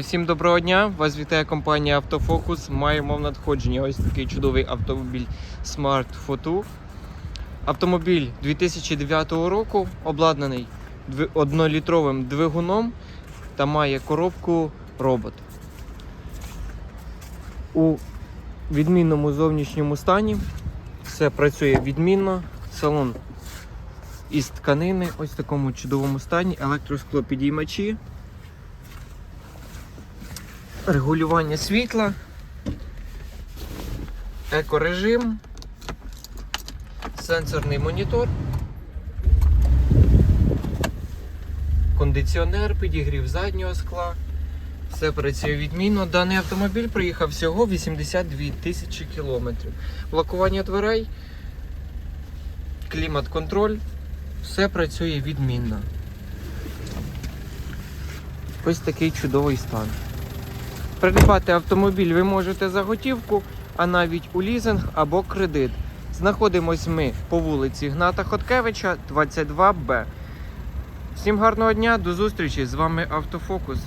Всім доброго дня! Вас вітає компанія Автофокус. Маємо в надходженні ось такий чудовий автомобіль Smart Photo. Автомобіль 2009 року обладнаний дви- однолітровим двигуном та має коробку робот. У відмінному зовнішньому стані все працює відмінно. Салон із тканини, ось в такому чудовому стані, електроскло підіймачі регулювання світла, екорежим, сенсорний монітор, кондиціонер, підігрів заднього скла. Все працює відмінно. Даний автомобіль проїхав всього 82 тисячі кілометрів. Блокування дверей, клімат-контроль, все працює відмінно. Ось такий чудовий стан. Придбати автомобіль ви можете за готівку, а навіть у лізинг або кредит. Знаходимось ми по вулиці Гната Хоткевича, 22Б. Всім гарного дня, до зустрічі! З вами Автофокус.